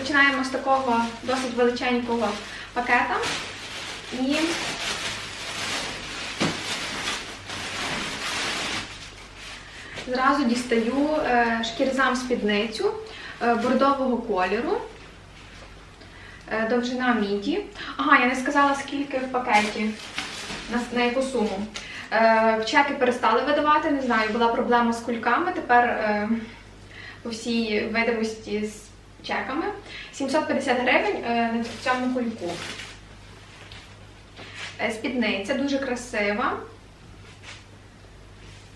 Починаємо з такого досить величенького пакета. І зразу дістаю е, шкірзам спідницю е, бордового кольору. Е, Довжина міді. Ага, я не сказала, скільки в пакеті, на, яку суму. Е, чеки перестали видавати, не знаю, була проблема з кульками. Тепер е, по всій видимості з чеками. 750 гривень е, на цьому кульку. Е, Спідниця дуже красива.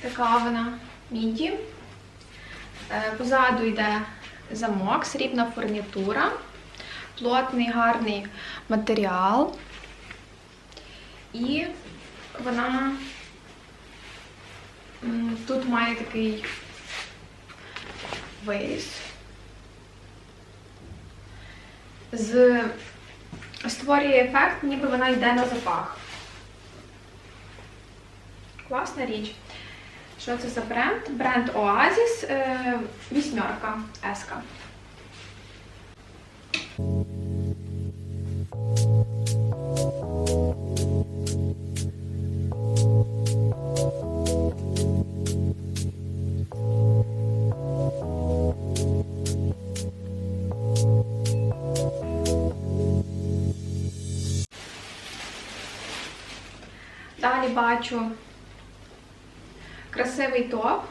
Така вона міді. Е, Позаду йде замок, срібна фурнітура, плотний гарний матеріал. І вона тут має такий виріз. З створює ефект, ніби вона йде на запах. Класна річ. Що це за бренд? Бренд Oasis е, вісьмерка Еска. Бачу красивий топ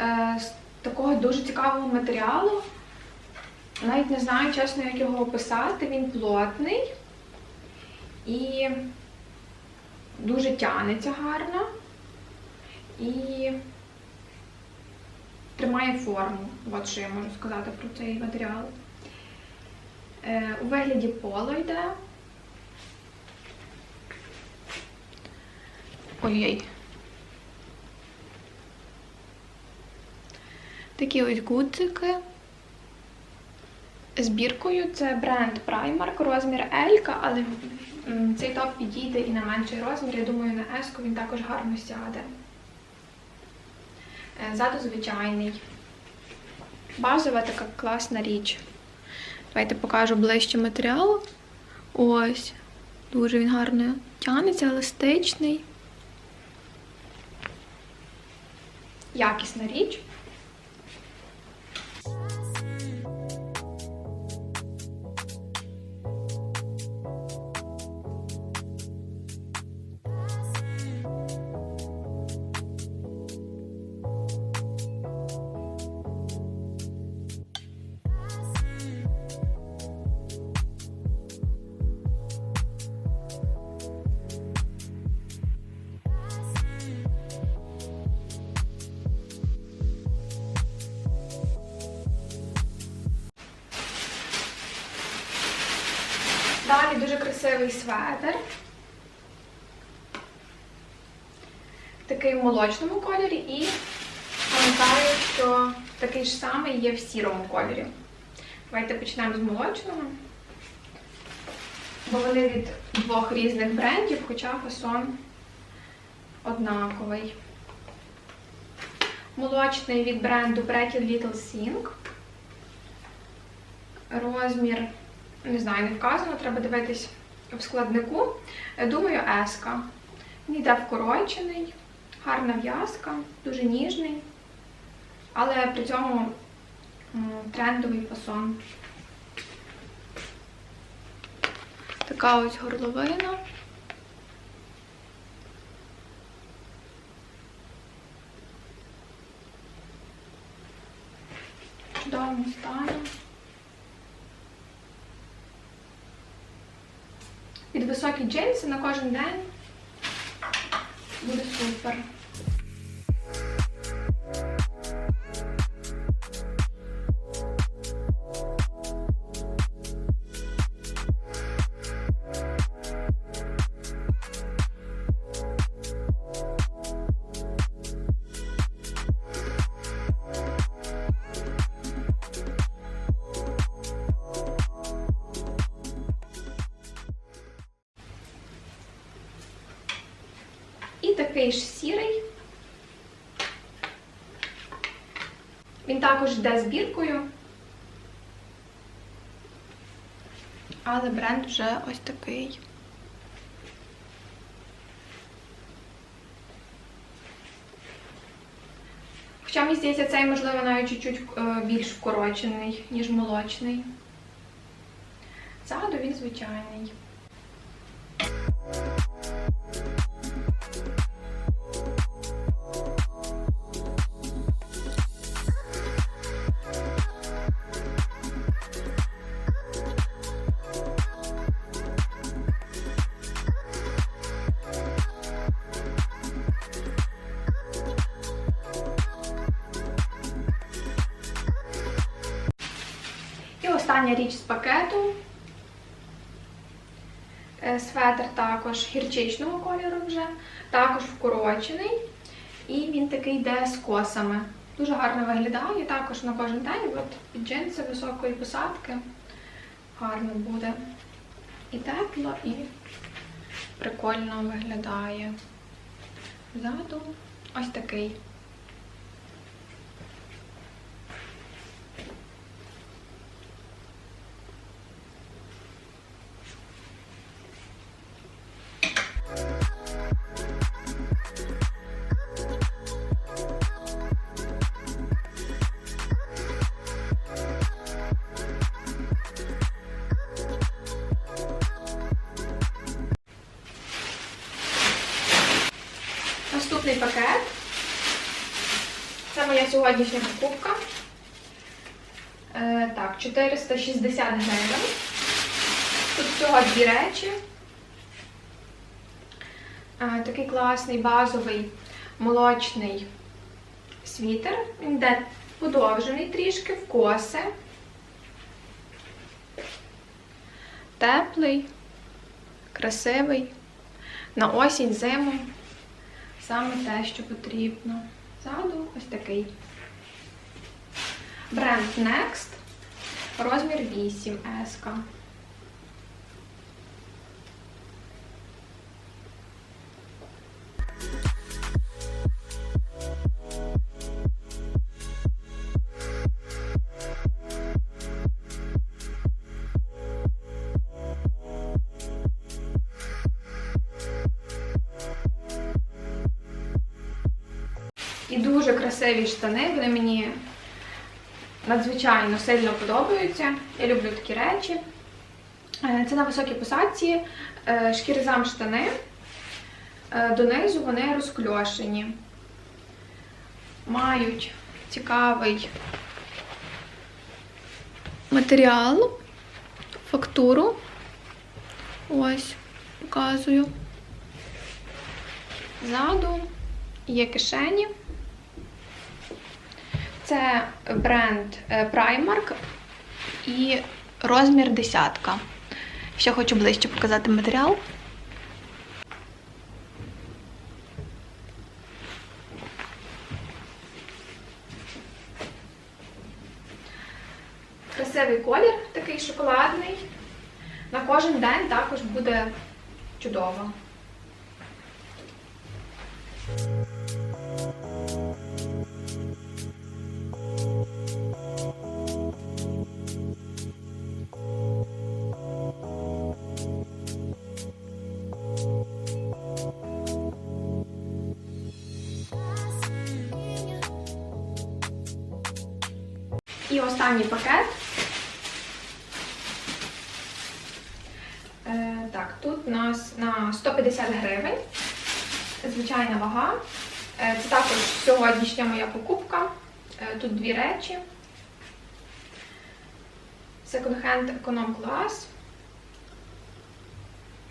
е, з такого дуже цікавого матеріалу. Навіть не знаю, чесно, як його описати. Він плотний і дуже тянеться гарно і тримає форму. От що я можу сказати про цей матеріал. Е, У вигляді поло йде. Ой-ой. Такі ось гудзики. Збіркою це бренд Primark, розмір L, але цей топ підійде і на менший розмір. Я думаю, на S він також гарно сяде. Е, Ззаду звичайний. Базова така класна річ. Давайте покажу ближче матеріал. Ось. Дуже він гарно тягнеться, еластичний. Якісна річ. Далі дуже красивий светр. Такий в молочному кольорі і пам'ятаю, що такий ж самий є в сірому кольорі. Давайте почнемо з молочного. Бо вони від двох різних брендів, хоча фасон однаковий. Молочний від бренду Pretty Little Thing. Розмір не знаю, не вказано, треба дивитись в складнику. Е, Думаю, еска. Він йде вкорочений, гарна в'язка, дуже ніжний, але при цьому трендовий фасон. Така ось горловина. Чудовому стані. Під високі джинси на кожен день буде супер. Також йде збіркою. але бренд вже ось такий. Хоча мені здається, цей, можливо, навіть чуть-чуть е, більш вкорочений, ніж молочний. Ззаду він звичайний. Остання річ з пакету. Е, Светр також гірчичного кольору вже, також вкорочений. І він такий йде з косами. Дуже гарно виглядає, також на кожен день. От під джинси високої посадки. Гарно буде. І тепло, і прикольно виглядає. Ззаду ось такий. Наступний пакет. Це моя сьогоднішня покупка. Е, так, 460 гривень. Тут всього дві речі. Е, такий класний базовий молочний світер. Він йде подовжений трішки в коси. Теплий, красивий. На осінь, зиму. Саме те, що потрібно. Ззаду ось такий. Бренд Next. Розмір 8 S. красиві штани. Вони мені надзвичайно сильно подобаються. Я люблю такі речі. Е, Це на високій посадці, е, шкірзам штани. Е, Донизу вони розкльошені. Мають цікавий матеріал, фактуру. Ось, показую. Ззаду є кишені. Це бренд е, Primark і розмір десятка. Ще хочу ближче показати матеріал. Красивий колір, такий шоколадний. На кожен день також буде чудово. Останній пакет. Е, так, тут у нас на 150 гривень. Звичайна вага. Е, це також сьогоднішня моя покупка. Е, тут дві речі. Second-hand Econom Class.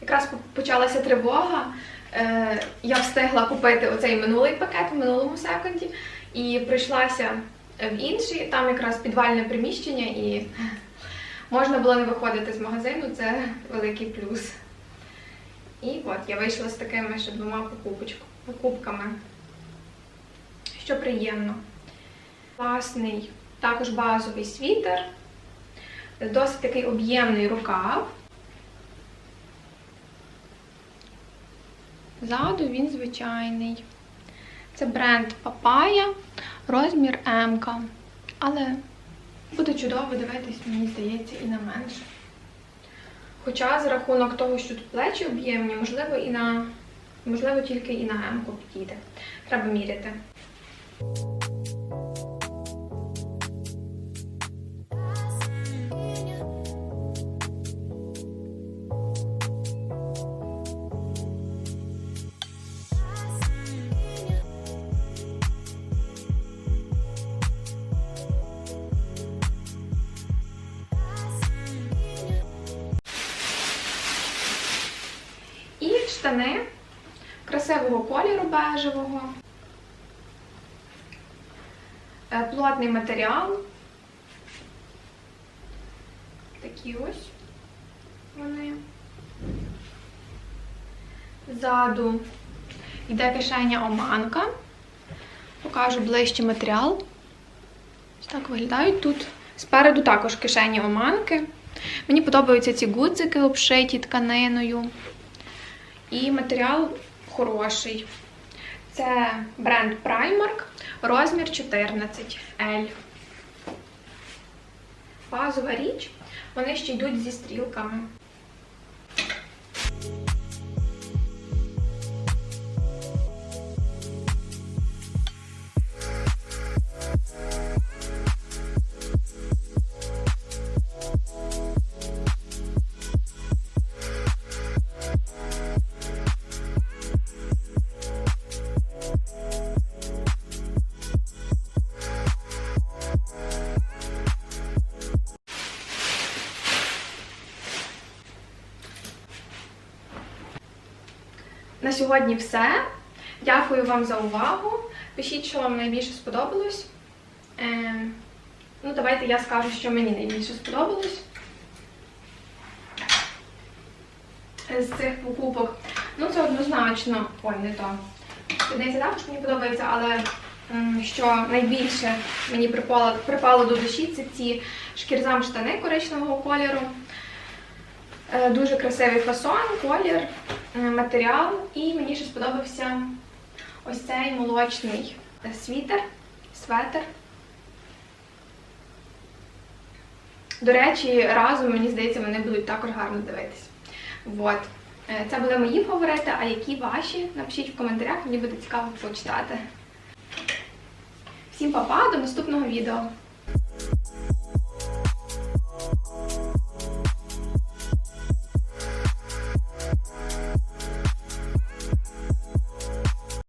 Якраз почалася тривога. Я встигла купити оцей минулий пакет в минулому секунді і прийшлася в інший, там якраз підвальне приміщення, і можна було не виходити з магазину, це великий плюс. І от я вийшла з такими ще двома покупками, що приємно. Класний, також базовий світер, досить такий об'ємний рукав. Ззаду він звичайний. Це бренд Papaya, розмір М. Але буде чудово дивитись, мені здається, і на менше. Хоча за рахунок того, що тут плечі об'ємні, можливо, і на можливо, тільки і на М-ку підійде. Треба міряти. Штани красивого кольору бежевого. Е, Плотний матеріал. Такі ось вони. Ззаду йде кишеня оманка. Покажу ближче матеріал. Ось так виглядають тут. Спереду також кишені оманки. Мені подобаються ці гудзики, обшиті тканиною. І матеріал хороший. Це бренд Primark, розмір 14 L. Базова річ. Вони ще йдуть зі стрілками. Сьогодні все. Дякую вам за увагу. Пишіть, що вам найбільше сподобалось. Е, ну, давайте я скажу, що мені найбільше сподобалось. З цих покупок. Ну, це однозначно. Ой, не то. Спідниця також мені подобається, але що найбільше мені припало, припало до душі, це ці шкірзам штани коричневого кольору. Е, Дуже красивий фасон, колір, матеріал. І мені ще сподобався ось цей молочний е, світер, светер. До речі, разом, мені здається, вони будуть також гарно дивитися. Вот. Е, Це були мої фаворити, а які ваші? Напишіть в коментарях, мені буде цікаво почитати. Всім па-па, до наступного відео!